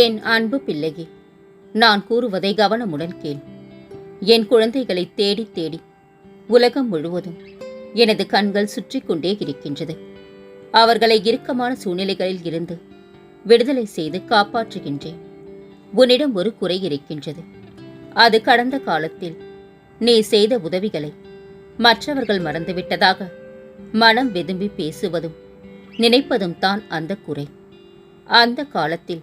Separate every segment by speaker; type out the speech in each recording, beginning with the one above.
Speaker 1: என் அன்பு பிள்ளையே நான் கூறுவதை கவனமுடன் கேள். என் குழந்தைகளை தேடி தேடி உலகம் முழுவதும் எனது கண்கள் சுற்றி கொண்டே இருக்கின்றது. அவர்களை இறுக்கமான சூழ்நிலைகளில் இருந்து விடுதலை செய்து காப்பாற்றுகின்றேன். உன்னிடம் ஒரு குறை இருக்கின்றது. அது கடந்த காலத்தில் நீ செய்த உதவிகளை மற்றவர்கள் மறந்துவிட்டதாக மனம் வெதும்பி பேசுவதும் நினைப்பதும் தான் அந்த குறை. அந்த காலத்தில்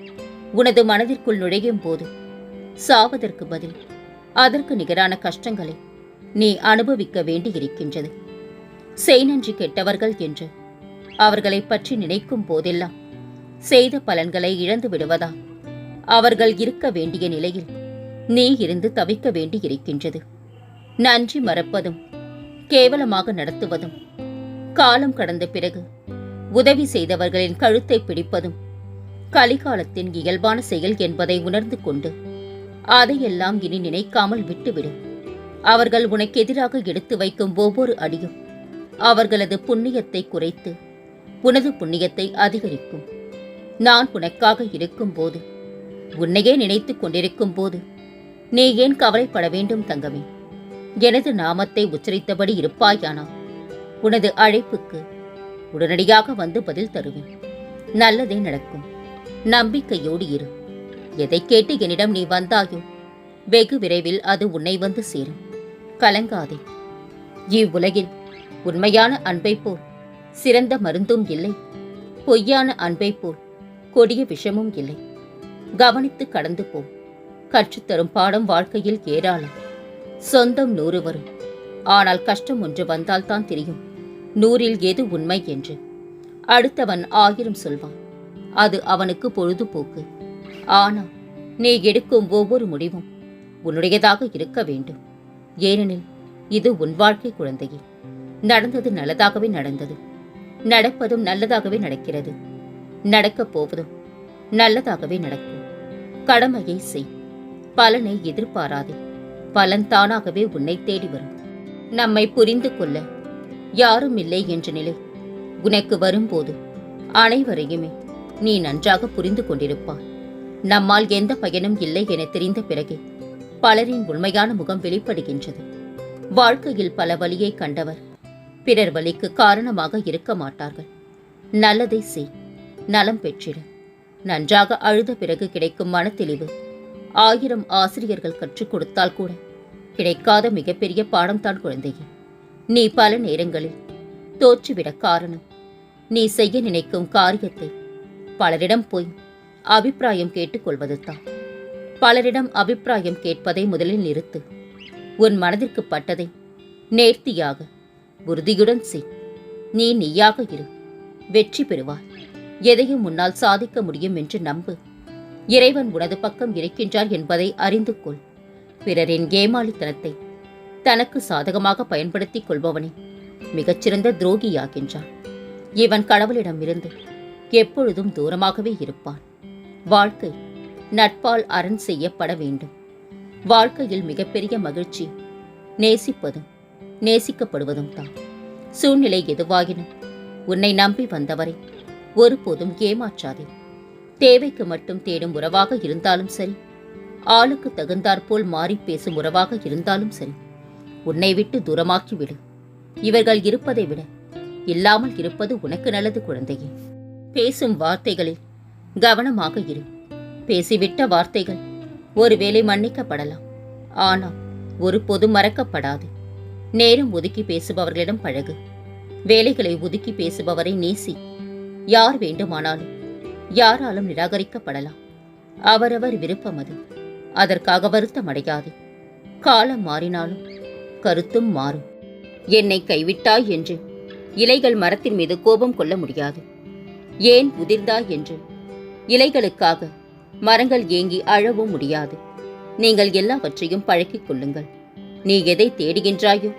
Speaker 1: உனது மனதிற்குள் நுழையும் போது சாவதற்கு பதில் அதற்கு நிகரான கஷ்டங்களை நீ அனுபவிக்க வேண்டியிருக்கின்றது. செய்நன்றி கெட்டவர்கள் என்று அவர்களை பற்றி நினைக்கும் போதெல்லாம் செய்த பலன்களை இழந்து விடுவதா? அவர்கள் இருக்க வேண்டிய நிலையில் நீ இருந்து தவிக்க வேண்டியிருக்கின்றது. நன்றி மறப்பதும் கேவலமாக நடத்துவதும் காலம் கடந்த பிறகு உதவி செய்தவர்களின் கழுத்தை பிடிப்பதும் கலிகாலத்தின் இயல்பான செயல் என்பதை உணர்ந்து கொண்டு அதையெல்லாம் இனி நினைக்காமல் விட்டுவிடு. அவர்கள் உனக்கு எதிராக எடுத்து வைக்கும் ஒவ்வொரு அடியும் அவர்களது புண்ணியத்தை குறைத்து உனது புண்ணியத்தை அதிகரிக்கும். நான் உனக்காக இருக்கும்போது உன்னையே நினைத்து கொண்டிருக்கும் போது நீ ஏன் கவலைப்பட வேண்டும் தங்கமே? எனது நாமத்தை உச்சரித்தபடி இருப்பாயானா? உனது அழைப்புக்கு உடனடியாக வந்து பதில் தருவேன். நல்லதே நடக்கும். நம்பிக்கையோடு இரு. எதை கேட்டு என்னிடம் நீ வந்தாயோ? வெகு விரைவில் அது உன்னை வந்து சேரும். கலங்காதே. இவ்வுலகில் உண்மையான அன்பை போல் சிறந்த மருந்தும் இல்லை. பொய்யான அன்பை போல் கொடிய விஷமும் இல்லை. கவனித்து கடந்து போ. கற்றுத்தரும் பாடம் வாழ்க்கையில் ஏராளம். சொந்தம் நூறு வரும் ஆனால் கஷ்டம் ஒன்று வந்தால்தான் தெரியும். நூறில் எது உண்மை என்று. அடுத்தவன் ஆயிரம் சொல்வான். அது அவனுக்கு பொழுதுபோக்கு. ஆனால் நீ எடுக்கும் ஒவ்வொரு முடிவும் உன்னுடையதாக இருக்க வேண்டும். ஏனெனில் இது உன் வாழ்க்கை குழந்தையே. நடந்தது நல்லதாகவே நடந்தது. நடப்பதும் நல்லதாகவே நடக்கிறது. நடக்கப் போவதும் நல்லதாகவே நடக்கும். கடமையை செய். பலனை எதிர்பாராதே. பலன் தானாகவே உன்னை தேடி வரும். நம்மை புரிந்து கொள்ள யாரும் இல்லை என்ற நிலை உனக்கு வரும்போது அனைவரையுமே நீ நன்றாக புரிந்து கொண்டிருப்பாய். நம்மால் எந்த பயனும் இல்லை என தெரிந்த பிறகே பலரின் உண்மையான முகம் வெளிப்படுகின்றது. வாழ்க்கையில் பல வழியை கண்டவர் பிறர் வழிக்கு காரணமாக இருக்க மாட்டார்கள். நல்லதை செய் நலம் பெற்றிட. நன்றாக அழுத பிறகு கிடைக்கும் மனத்தெளிவு ஆயிரம் ஆசிரியர்கள் கற்றுக் கொடுத்தால் கூட கிடைக்காத மிகப்பெரிய பாடம்தான் குழந்தையே. நீ பல நேரங்களில் தோற்றுவிட காரணம். நீ செய்ய நினைக்கும் காரியத்தை பலரிடம் போய் அபிப்பிராயம் கேட்டுக்கொள்வதுதான் பலரிடம் அபிப்பிராயம் கேட்பதை முதலில் நிறுத்து. உன் மனதிற்கு பட்டதை நேர்த்தியாக உறுதியுடன் செய். நீ நீயாக இரு. வெற்றி பெறுவாய். எதையும் உன்னால் சாதிக்க முடியும் என்று நம்பு. இறைவன் உனது பக்கம் இருக்கின்றார் என்பதை அறிந்து கொள். பிறரின் ஏமாளித்தனத்தை தனக்கு சாதகமாக பயன்படுத்திக் கொள்பவனே. மிகச்சிறந்த துரோகியாகின்றான். இவன் கடவுளிடமிருந்து எப்பொழுதும் தூரமாகவே இருப்பான். வாழ்க்கை நட்பால் அரண் செய்யப்பட வேண்டும். வாழ்க்கையில் மிகப்பெரிய மகிழ்ச்சி நேசிப்பதும் நேசிக்கப்படுவதும் தான். சூழ்நிலை எதுவாகினும் உன்னை நம்பி வந்தவரை ஒருபோதும் ஏமாற்றாதே. தேவைக்கு மட்டும் தேடும் உறவாக இருந்தாலும் சரி ஆளுக்கு தகுந்தாற்போல் மாறி பேசும் உறவாக இருந்தாலும் சரி உன்னை விட்டு தூரமாக்கி விடு இவர்கள் இருப்பதை விட இல்லாமல் இருப்பது உனக்கு நல்லது குழந்தையே. பேசும் வார்த்தைகளில் கவனமாக இரு. பேசிவிட்ட வார்த்தைகள் ஒருவேளை மன்னிக்கப்படலாம். ஆனால் ஒரு பொது மறக்கப்படாது. நேரம் ஒதுக்கி பேசுபவர்களிடம் பழகு. வேலைகளை ஒதுக்கி பேசுபவரை நேசி. யார் வேண்டுமானாலும் யாராலும் நிராகரிக்கப்படலாம். அவரவர் விருப்பம் அது. அதற்காக வருத்தம் அடையாது. காலம் மாறினாலும் கருத்தும் மாறும். என்னை கைவிட்டாய் என்று இலைகள் மரத்தின் மீது கோபம் கொள்ள முடியாது. ஏன் உதிர்ந்தாய் என்று? இலைகளுக்காக மரங்கள் ஏங்கி அழவும் முடியாது. நீங்கள் எல்லாவற்றையும் பழக்கிக் கொள்ளுங்கள். நீ எதை தேடுகின்றாயோ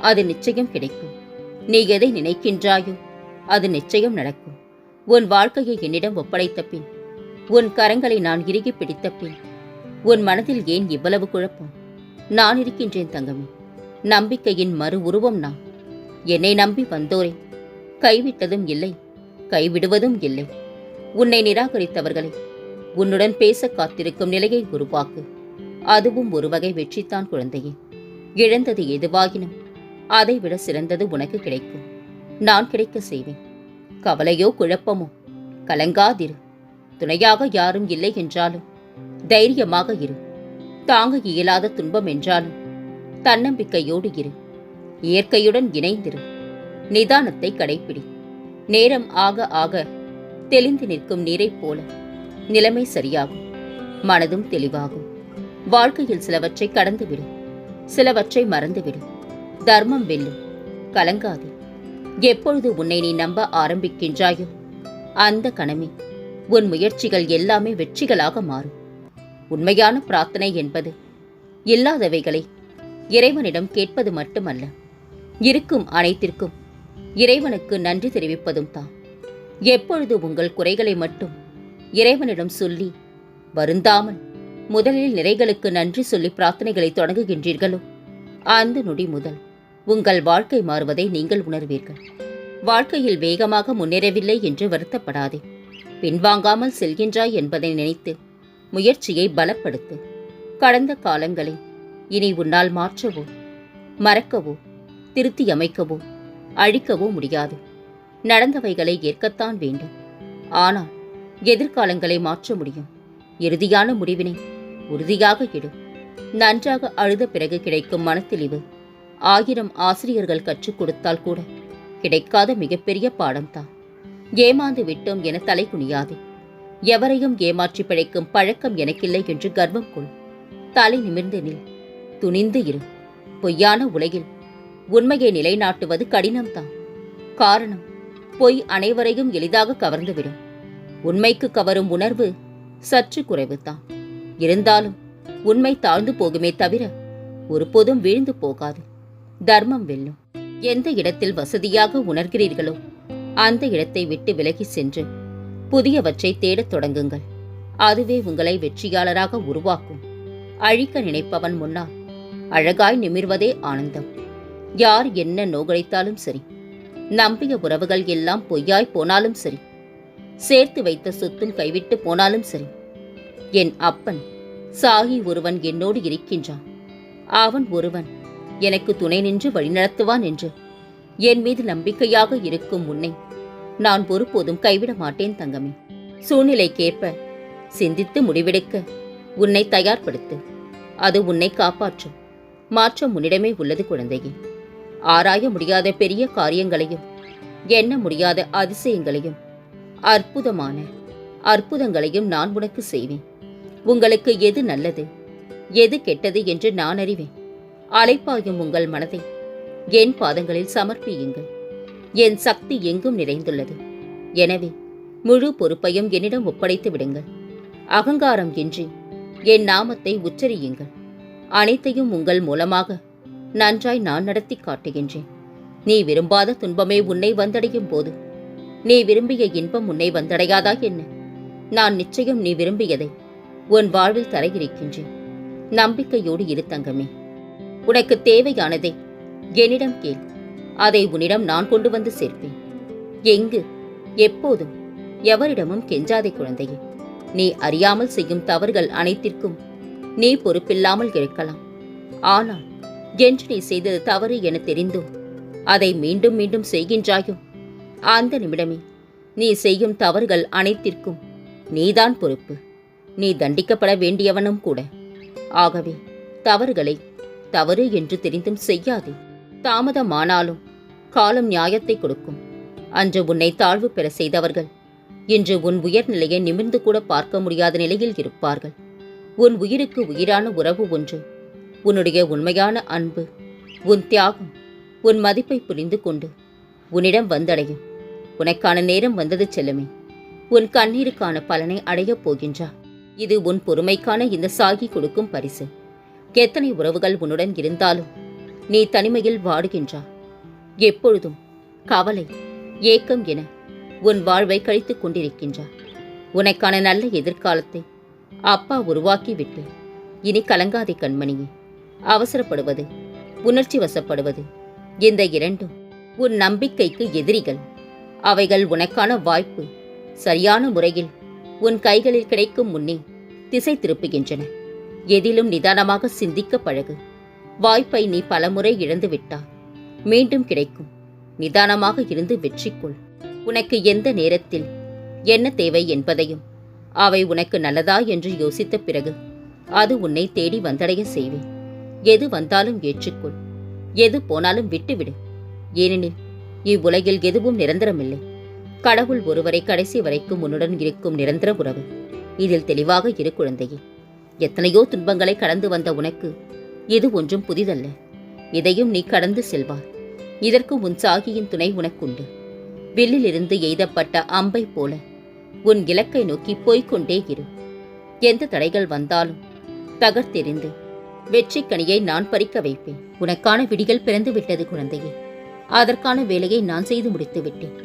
Speaker 1: அது நிச்சயம் கிடைக்கும். நீ எதை நினைக்கின்றாயோ அது நிச்சயம் நடக்கும். உன் வாழ்க்கையை என்னிடம் ஒப்படைத்த பின் உன் கரங்களை நான் இறுகி பிடித்த பின் உன் மனதில் ஏன் இவ்வளவு குழப்பம்? நான் இருக்கின்றேன் தங்கமே நம்பிக்கையின் மறு உருவம் நான். என்னை நம்பி வந்தோரே கைவிட்டதும் இல்லை. கைவிடுவதும் இல்லை. உன்னை நிராகரித்தவர்களை உன்னுடன் பேச காத்திருக்கும் நிலையை உருவாக்கு. அதுவும் ஒரு வகை வெற்றித்தான் குழந்தையே. இழந்தது எதுவாகினும் அதைவிட சிறந்தது உனக்கு கிடைக்கும். நான் கிடைக்க செய்வேன். கவலையோ குழப்பமோ கலங்காதிரு. துணையாக யாரும் இல்லை என்றாலும் தைரியமாக இரு. தாங்க இயலாத துன்பம் என்றாலும் தன்னம்பிக்கையோடு இரு. இயற்கையுடன் இணைந்திரு. நிதானத்தை கடைப்பிடி. நேரம் ஆக ஆக தெளிந்து நிற்கும் நீரைப் போல நிலைமை சரியாகும் மனதும் தெளிவாகும். வாழ்க்கையில் சிலவற்றை கடந்துவிடும் சிலவற்றை மறந்துவிடும். தர்மம் வெல்லும் கலங்காதே. எப்பொழுது உன்னை நீ நம்ப ஆரம்பிக்கின்றாயோ அந்த கணமே உன் முயற்சிகள் எல்லாமே வெற்றிகளாக மாறும். உண்மையான பிரார்த்தனை என்பது இல்லாதவைகளை இறைவனிடம் கேட்பது மட்டுமல்ல இருக்கும் அனைத்திற்கும் இறைவனுக்கு நன்றி தெரிவிப்பதும் தான் எப்பொழுது உங்கள் குறைகளை மட்டும் இறைவனிடம் சொல்லி வருந்தாமல் முதலில் நிறைகளுக்கு நன்றி சொல்லி பிரார்த்தனைகளை தொடங்குகின்றீர்களோ? அந்த நொடி முதல் உங்கள் வாழ்க்கை மாறுவதை நீங்கள் உணர்வீர்கள். வாழ்க்கையில் வேகமாக முன்னேறவில்லை என்று வருத்தப்படாதே. பின்வாங்காமல் செல்கின்றாய் என்பதை நினைத்து முயற்சியை பலப்படுத்து. கடந்த காலங்களை இனி உன்னால் மாற்றவோ மறக்கவோ திருத்தி அமைக்கவோ அழிக்கவோ முடியாது. நடந்தவைகளை ஏற்கத்தான் வேண்டும். ஆனால் எதிர்காலங்களை மாற்ற முடியும். இறுதியான முடிவினை உறுதியாக எடு. நன்றாக அழுத பிறகு கிடைக்கும் மனத்தெளிவு ஆயிரம் ஆசிரியர்கள் கற்றுக் கொடுத்தால் கூட கிடைக்காத மிகப்பெரிய பாடம்தான். ஏமாந்து விட்டோம் என தலை குனியாது. எவரையும் ஏமாற்றி பிழைக்கும் பழக்கம் எனக்கில்லை என்று கர்வம் கொள். தலை நிமிர்ந்து நில். துணிந்து இரு. பொய்யான உலகில் உண்மையை நிலைநாட்டுவது கடினம்தான். காரணம் பொய் அனைவரையும் எளிதாக கவர்ந்துவிடும். உண்மைக்கு கவரும் உணர்வு சற்று குறைவுதான். இருந்தாலும் உண்மை தாழ்ந்து போகுமே தவிர ஒருபோதும் வீழ்ந்து போகாது. தர்மம் வெல்லும். எந்த இடத்தில் வசதியாக உணர்கிறீர்களோ அந்த இடத்தை விட்டு விலகி சென்று புதியவற்றை தேடத் தொடங்குங்கள். அதுவே உங்களை வெற்றியாளராக உருவாக்கும். அழிக்க நினைப்பவன் முன்னால் அழகாய் நிமிர்வதே ஆனந்தம். யார் என்ன நோகடித்தாலும் சரி. நம்பிய உறவுகள் எல்லாம் பொய்யாய் போனாலும் சரி. சேர்த்து வைத்த சொத்தும் கைவிட்டு போனாலும் சரி. என் அப்பன் சாகி ஒருவன் என்னோடு இருக்கின்றான். அவன் ஒருவன் எனக்கு துணை நின்று வழிநடத்துவான் என்று. என் மீது நம்பிக்கையாக இருக்கும் உன்னை நான் ஒருபோதும் கைவிட மாட்டேன் தங்கமே. சூழ்நிலைக்கேற்ப சிந்தித்து முடிவெடுக்க உன்னை தயார்படுத்து. அது உன்னை காப்பாற்றும். மாற்றம் உன்னிடமே உள்ளது குழந்தையே. ஆராய முடியாத பெரிய காரியங்களையும் எண்ண முடியாத அதிசயங்களையும் அற்புதமான அற்புதங்களையும் நான் உனக்கு செய்வேன். உங்களுக்கு எது நல்லது எது கெட்டது என்று நான் அறிவேன். அலைப்பாயும் உங்கள் மனதை என் பாதங்களில் சமர்ப்பியுங்கள். என் சக்தி எங்கும் நிறைந்துள்ளது. எனவே முழு பொறுப்பையும் என்னிடம் ஒப்படைத்து விடுங்கள். அகங்காரம் இன்றி என் நாமத்தை உச்சரியுங்கள். அனைத்தையும் உங்கள் மூலமாக நன்றாய் நான் நடத்தி காட்டுகின்றேன். நீ விரும்பாத துன்பமே உன்னை வந்தடையும் போது. நீ விரும்பிய இன்பம் உன்னை வந்தடையாதா என்ன? நான் நிச்சயம் நீ விரும்பியதை உன் வாழ்வில் தர இருக்கின்றேன் நம்பிக்கையோடு இரு தங்கமே. உனக்கு தேவையானதை என்னிடம் கேள். அதை உன்னிடம் நான் கொண்டு வந்து சேர்ப்பேன். எங்கு எப்போதும் எவரிடமும் கெஞ்சாதே குழந்தையே. நீ அறியாமல் செய்யும் தவறுகள் அனைத்திற்கும் நீ பொறுப்பில்லாமல் இருக்கலாம். ஆனால் என்று நீ செய்தது தவறு என தெரிந்தும் அதை மீண்டும் மீண்டும் செய்கின்றாயோ? அந்த நிமிடமே நீ செய்யும் தவறுகள் அனைத்திற்கும் நீதான் பொறுப்பு. நீ தண்டிக்கப்பட வேண்டியவனும் கூட. ஆகவே தவறுகளை தவறு என்று தெரிந்தும் செய்யாதே. தாமதமானாலும் காலம் நியாயத்தை கொடுக்கும். அன்று உன்னை தாழ்வு பெற செய்தவர்கள் இன்று உன் உயர்நிலையை நிமிர்ந்து கூட பார்க்க முடியாத நிலையில் இருப்பார்கள். உன் உயிருக்கு உயிரான உறவு ஒன்று உன்னுடைய உண்மையான அன்பு உன் தியாகம் உன் மதிப்பை புரிந்து கொண்டு உன்னிடம் வந்தடையும். உனக்கான நேரம் வந்தது செல்லுமே. உன் கண்ணீருக்கான பலனை அடையப் போகின்றார் இது உன் பொறுமைக்கான இந்த சாகி கொடுக்கும் பரிசு. எத்தனை உறவுகள் உன்னுடன் இருந்தாலும் நீ தனிமையில் வாடுகின்றாய் எப்பொழுதும் கவலை ஏக்கம் என உன் வாழ்வை கழித்துக் கொண்டிருக்கின்றார் உனக்கான நல்ல எதிர்காலத்தை அப்பா உருவாக்கிவிட்டு இனி கலங்காதே கண்மணியே. அவசரப்படுவது உணர்ச்சி வசப்படுவது இந்த இரண்டும் உன் நம்பிக்கைக்கு எதிரிகள். அவைகள் உனக்கான வாய்ப்பு. சரியான முறையில் உன் கைகளில் கிடைக்கும் முன்னே திசை திருப்புகின்றன. எதிலும் நிதானமாக சிந்திக்க பழகு. வாய்ப்பை நீ பலமுறை இழந்து விட்டாய் மீண்டும் கிடைக்கும். நிதானமாக இருந்து வெற்றி கொள் உனக்கு எந்த நேரத்தில் என்ன தேவை என்பதையும் அவை உனக்கு நல்லதா என்று யோசித்த பிறகு அது உன்னை தேடி வந்தடைய செய்வேன். எது வந்தாலும் ஏற்றுக்கொள். எது போனாலும் விட்டுவிடு. ஏனெனில் இவ்வுலகில் எதுவும் நிரந்தரமில்லை. கடவுள் ஒருவரை கடைசி வரைக்கும் உன்னுடன் இருக்கும் நிரந்தர உறவு. இதில் தெளிவாக இரு குழந்தையே. எத்தனையோ துன்பங்களை கடந்து வந்த உனக்கு இது ஒன்றும் புதிதல்ல. இதையும் நீ கடந்து செல்வார் இதற்கு உன் சாகியின் துணை உனக்குண்டு. வில்லிலிருந்து எய்தப்பட்ட அம்பை போல உன் இலக்கை நோக்கி போய்க் கொண்டே இரு. எந்த தடைகள் வந்தாலும் தகர்த்தெறிந்து வெற்றி கனியை நான் பறிக்க வைப்பேன். உனக்கான விடிகள் பிறந்து விட்டது குழந்தையே. அதற்கான வேலையை நான் செய்து முடித்து விட்டேன்.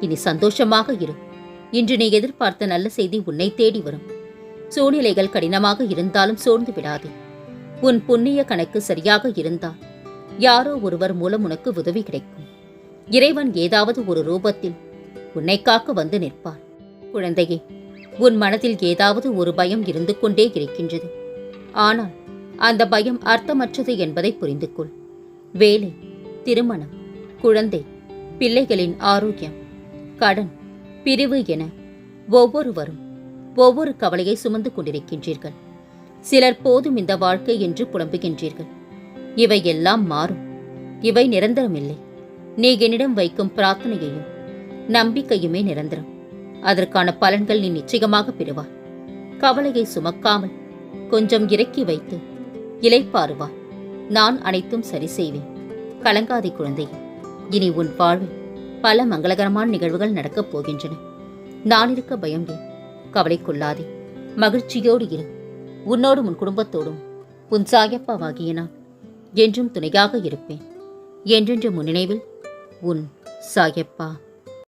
Speaker 1: இனி சந்தோஷமாக இரு. இன்று நீ எதிர்பார்த்த நல்ல செய்தி உன்னை தேடி வரும். சூழ்நிலைகள் கடினமாக இருந்தாலும் சோர்ந்து விடாதே. உன் புண்ணிய கணக்கு சரியாக இருந்தால் யாரோ ஒருவர் மூலம் உனக்கு உதவி கிடைக்கும். இறைவன் ஏதாவது ஒரு ரூபத்தில் உன்னை காக்க வந்து நிற்பார். குழந்தையே உன் மனதில் ஏதாவது ஒரு பயம் இருந்து கொண்டே இருக்கின்றது. ஆனால் அந்த பயம் அர்த்தமற்றது என்பதை புரிந்து கொள் வேலை திருமணம் குழந்தை பிள்ளைகளின் ஆரோக்கியம் கடன் பிரிவு என ஒவ்வொருவரும் ஒவ்வொரு கவலையை சுமந்து கொண்டிருக்கின்றீர்கள். சிலர் போதும் இந்த வாழ்க்கை என்று புலம்புகின்றீர்கள். இவை எல்லாம் மாறும். இவை நிரந்தரமில்லை. நீ என்னிடம் வைக்கும் பிரார்த்தனையையும் நம்பிக்கையுமே நிரந்தரம். அதற்கான பலன்கள் நீ நிச்சயமாக பெறுவாய். கவலையை சுமக்காமல் கொஞ்சம் இறக்கி வைத்து இலைப்பாருவா நான் அனைத்தும் சரி செய்வேன். கலங்காதே குழந்தை இனி உன் வாழ்வில் பல மங்களகரமான நிகழ்வுகள் நடக்கப் போகின்றன. நான் இருக்க பயம் ஏன்? கவலை கொள்ளாதே மகிழ்ச்சியோடு இரு. உன்னோடும் உன் குடும்பத்தோடும் உன் சாயப்பாவாகிய நான் என்றும் துணையாக இருப்பேன். என்றென்று முன்னினைவில் உன் சாயப்பா.